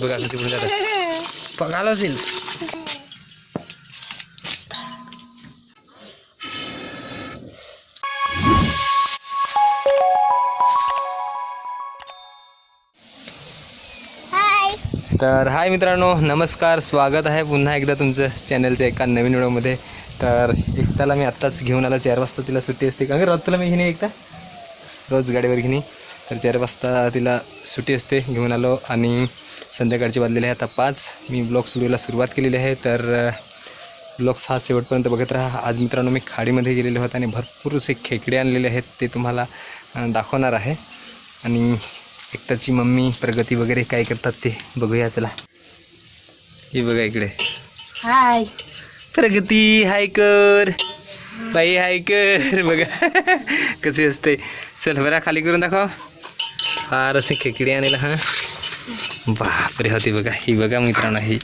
बघा जातात पगाला असेल हाय तर हाय मित्रांनो नमस्कार स्वागत आहे पुन्हा एकदा तुमचं चॅनलच्या एका नवीन व्हिडिओमध्ये. तर एकताला मी आत्ताच घेऊन आलो चार वाजता तिला सुट्टी असते. का रोज तुला मी घेणे एकता रोज गाडीवर घेणे. तर चार वाजता तिला सुट्टी असते घेऊन आलो आणि संध्याकाळची वाजलेली आहे आता पाच. मी ब्लॉग स्टुडिओला सुरुवात केलेली आहे तर ब्लॉग्स हा शेवटपर्यंत बघत राहा. आज मित्रांनो मी खाडीमध्ये गेलेले होते आणि भरपूर असे खेकडे आणलेले आहेत ते तुम्हाला दाखवणार आहे. आणि एकटाची मम्मी प्रगती वगैरे काय करतात ते बघूया चला. हे बघा इकडे. हाय. प्रगती हाय कर. बाई हाय कर. बघा. कसे असते. चल बरा खाली करून दाखव. फार असे खेकडे आणेल हां. बापरे होती बघा. ही बघा मित्रांनो ही.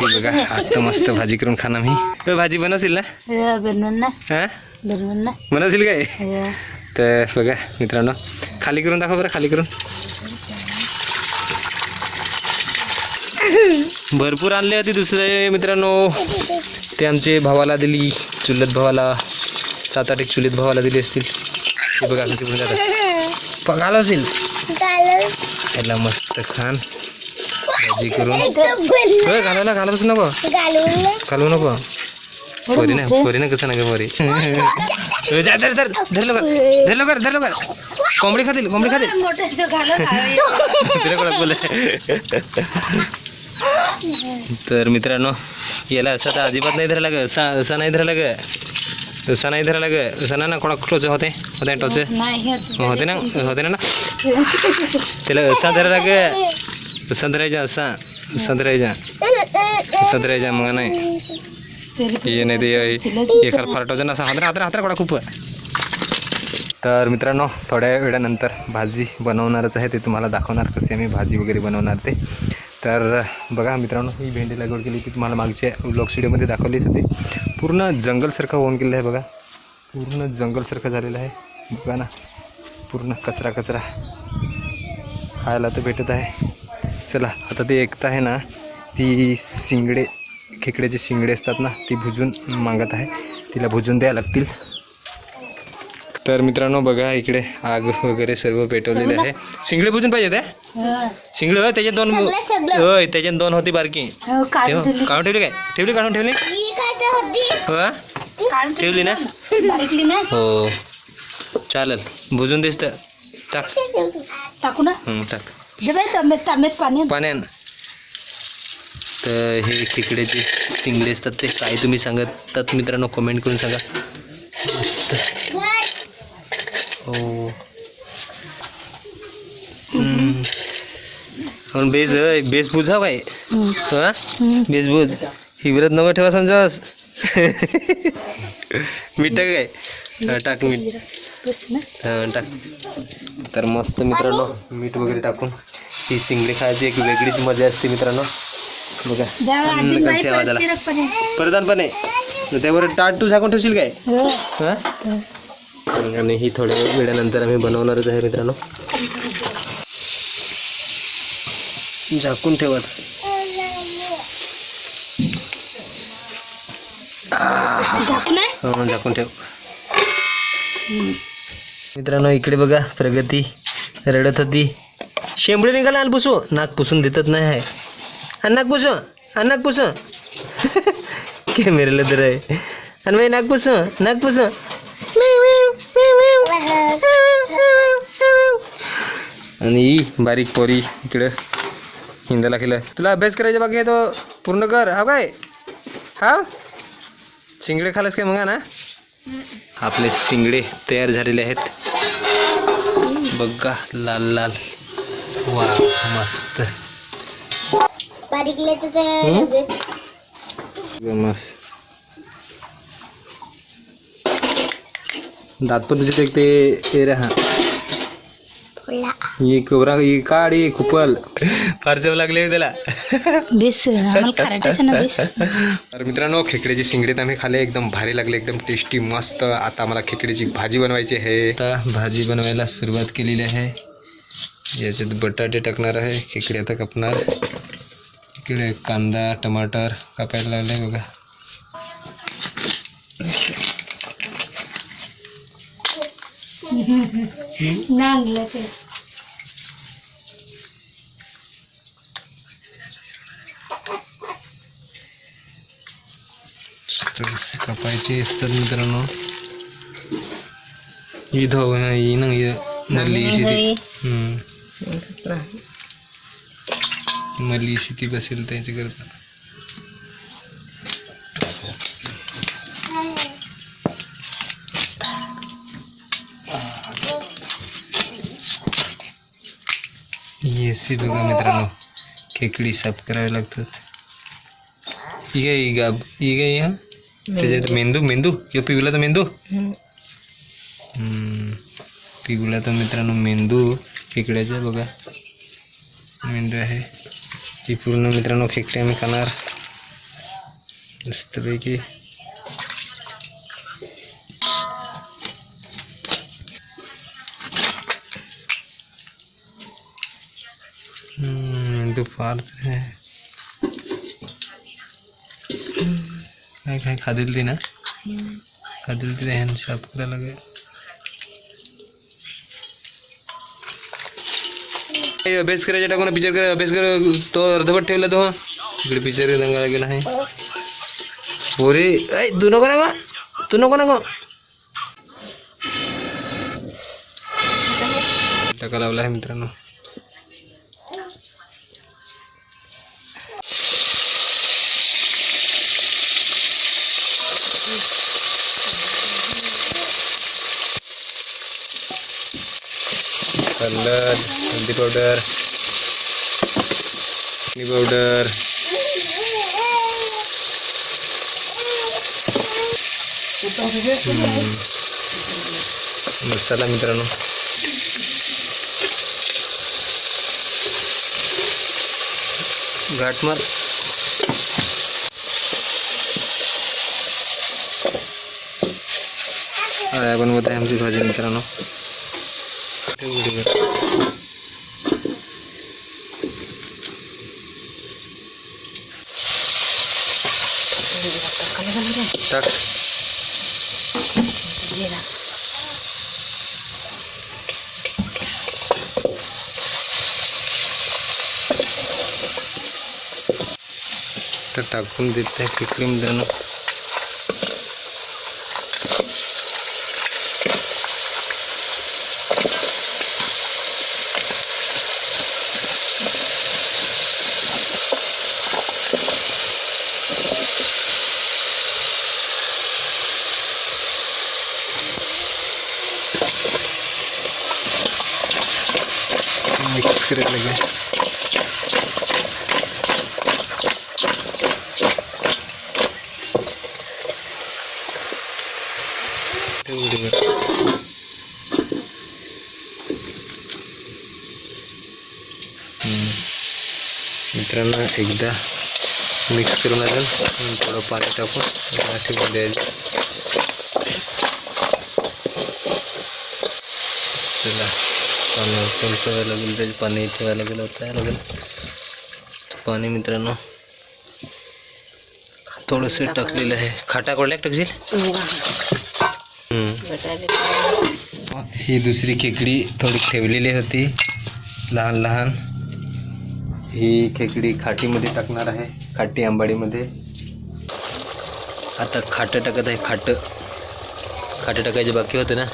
बघा आता मस्त भाजी करून खाना मी. भाजी बनवशील ना? बनवून हां? बनवशील काय? तर बघा मित्रांनो खाली करून दाखव बरं खाली करून. भरपूर आणले होते दुसरे मित्रांनो. ते आमचे भावाला दिली चुलत भावाला. सात आठ एक चुलीत भावाला दिली असतील. ते बघा किती पुढे जातात पगाला असेल? त्याला मस्त खान. भाजी करून. होय घालायला घालवच नको. घालवू नको. पोरी ना पोरी ना कसं नका पोरी. धर धर धर धर लवकर. धर लवकर धर लवकर. कोंबडी खातील कोंबडी खातील. तर मित्रांनो याला असं तर अजिबात नाही धरायला ग असा असा नाही धरायला ग असा नाही धरायला ग असा ना कोणा टोचे होते होते टोचे। होते ना होते ना ना। त्याला असा धरायला ग असा धरायचा असा असा धरायचा असा धरायचा मग नाही। ये नाही ते एखादा फरटावचं ना हातरा हातरा हातरा कोणा खूप तर मित्रांनो थोड्या वेळानंतर भाजी बनवणारच आहे ते तुम्हाला दाखवणार कशी आम्ही भाजी वगैरे बनवणार ते. तर बघा मित्रांनो ही भेंडी लागवड केली ती तुम्हाला मागच्या ब्लॉग स्टुडिओमध्ये दाखवलीच होती. पूर्ण जंगलसारखं होऊन गेलं आहे बघा. पूर्ण जंगलसारखं झालेलं आहे. बघा ना पूर्ण कचरा कचरा. खायला तर भेटत आहे. चला आता ते एकता आहे ना ती शिंगडे खेकड्याचे शिंगडे असतात ना ती भुजून मागत आहे. तिला भुजून द्यायला लागतील. तर मित्रांनो बघा इकडे आग वगैरे सर्व पेटवलेले आहे. शिंगडे भुजून पाहिजे ते शिंगडे होय त्याच्यात दोन होय त्याच्यात दोन होती बारकी. ठेव काढून ठेवली काय? ठेवली काढून ठेवली? हो ठेवली ना? हो. चालेल भुजून दिसत टाक. टाकू ना? हं, टाक. पाणी पाण्यान तर हे खेकड्याचे शिंगडे असतात ते काय तुम्ही सांगतात मित्रांनो कमेंट करून सांगा. मस्त. हो. हम्म. पण बेस हय बेस बुझा काय हा? बेस बुझ हिवरत नवं ठेवा संजोस. मीठ टाक काय? हा, टाक मीठ. हा, टाक. तर मस्त मित्रांनो मीठ वगैरे टाकून ही शिंगडी खायची एक वेगळीच मजा असते मित्रांनो. बघा आवाजाला. परदान पण आहे त्यावर टाट तू झाकून ठेवशील काय? हा? आणि ही थोड्या वेळानंतर आम्ही बनवणारच आहे मित्रांनो. झाकून ठेवत. हो, झाकून ठेव. मित्रांनो इकडे बघा प्रगती रडत होती. शेंबडी निघाला पुसू नाक पुसून देतच नाही आहे. आणि नाक पुसू आणि नाक पुसू. कॅमेऱ्याला तर आहे. आणि बाई नाक पुसू नाक पुसू. आणि बारीक पोरी इकडं. हिंदाला केलं तुला अभ्यास करायचा बाकी आहे तो पूर्ण कर. हा काय हा? शिंगडे खालस काय मग ना? आपले शिंगडे तयार झालेले आहेत. बघा लाल लाल. वा मस्त. मस्त. दात पण तुझे ते हा. ही कोबरा ही काढ ही खुपल. फार चव लागले त्याला. बेस आम्हाला करायचं ना बेस. तर मित्रांनो खेकड्याची शिंगडीत आम्ही खाल्ले एकदम भारी लागले एकदम टेस्टी मस्त. आता आम्हाला खेकड्याची भाजी बनवायची आहे. आता भाजी बनवायला सुरुवात केलेली आहे. याच्यात बटाटे टाकणार आहे. खेकडे आता कापणार. इकडे कांदा टमाटर कापायला लागले बघा. नांगलं ते कापायचे असतात मित्रांनो इथं ही ना मल्ली शेती हम्म. मल्ली शेती बसेल त्याचे करता येसे बघा मित्रांनो खेकडी साफ करावे लागतात. ही काय ही गाब ही काय हा त्याच्यात मेंदू. मेंदू यो पिवला तर मेंदू. हम्म. पिवला तर मित्रांनो मेंदू. खेकड्याचा बघा. मेंदू आहे. ही पूर्ण मित्रांनो खेकडे आम्ही खाणार. मस्तपैकी. हम्म, मेंदू है। आहे काय काय खादिल ती ना? खादिल ती ह्यानं साफ करायला लागेल ए, अभ्यास करायच्या टाकून पिक्चर कर अभ्यास कर तो अर्धवट ठेवला तो इकडे पिक्चर रंगायला गेला आहे पोरे ऐ तू नको गो तू नको गो टाका लावला आहे मित्रांनो। कलर हल्दी पावडर हळदी पावडर मसाला मित्रांनो. घाटमार मार बनवत आहे आमची भाजी मित्रांनो. तेवढी टाक. तर टाकून देते क्रीम देणं मित्रांनो एकदा मिक्स आणि थोडं पाणी टाकून त्याला ठेवून द्यायचं चला पाणी ठेवायला आहे खाटा कोरड्या टाकशील. ही दुसरी खेकडी थोडी ठेवलेली होती लहान लहान ही खेकडी खाटीमध्ये टाकणार आहे. खाटी आंबाडीमध्ये. आता खाटं टाकत आहे खाटं. खाटं टाकायचे बाकी होते ना.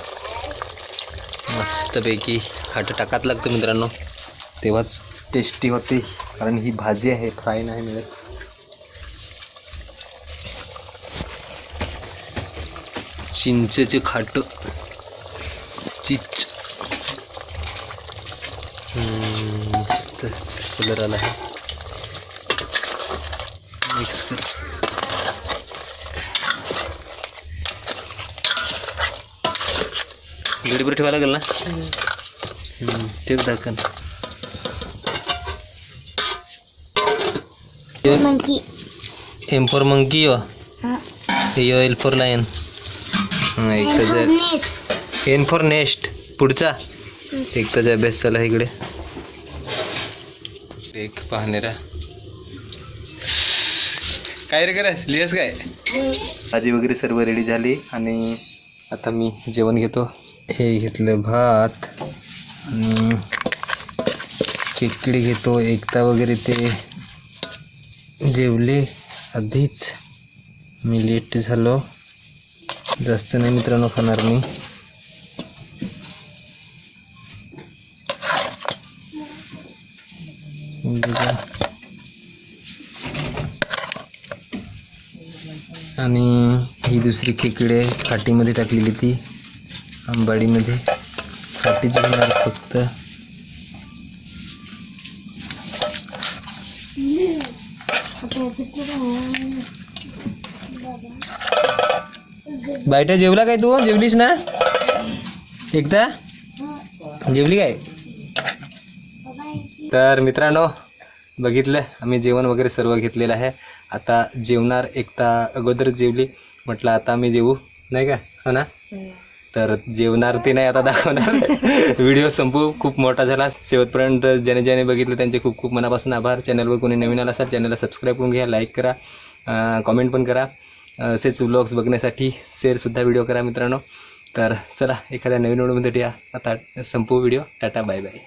मस्तपैकी खाटं टाकात लागतं मित्रांनो. तेव्हाच टेस्टी होते कारण ही भाजी आहे फ्राय नाही मिळत. चिंचेचे खाटं. चिच कलर आला आहे. मिक्स कर. गडीवर ठेवायला लागेल ना? हम्म, ठेव दाखन. एम फॉर मंकी यो. यो एल फॉर लायन एकच एन फॉर नेस्ट पुढचा? एक त्याचा अभ्यास चालू आहे इकडे. एक पाहणेरा काय रे करा लिहस काय? भाजी वगैरे सर्व रेडी झाली आणि आता मी जेवण घेतो. हे घेतलं भात आणि खेकडी घेतो एकता वगैरे ते जेवले. आधीच मी लेट झालो. जास्त नाही मित्रांनो खाणार मी. दुसरी खेकडे खाटीमध्ये टाकलेली ती आंबाडीमध्ये. खाटीच घेणार फक्त. बायटा जेवला काय तू? जेवलीस ना? एकदा? जेवली काय? तर मित्रांनो बघितलं आम्ही जेवण वगैरे सर्व घेतलेलं आहे. आता जेवणार एकता अगोदर जेवली. म्हटलं आता आम्ही जेवू. नाही का? हो ना? तर जेवणार ते नाही आता दाखवणार. व्हिडिओ संपू खूप मोठा झाला. शेवटपर्यंत ज्याने ज्याने बघितलं त्यांचे खूप खूप मनापासून आभार. चॅनलवर कोणी नवीन आला असाल चॅनलला सबस्क्राईब करून घ्या लाईक करा कॉमेंट पण करा. असेच व्लॉग्स बघण्यासाठी शेअरसुद्धा व्हिडिओ करा मित्रांनो. तर चला एखाद्या नवीन व्हिडिओमध्ये या आता संपू व्हिडिओ. Tata bye bye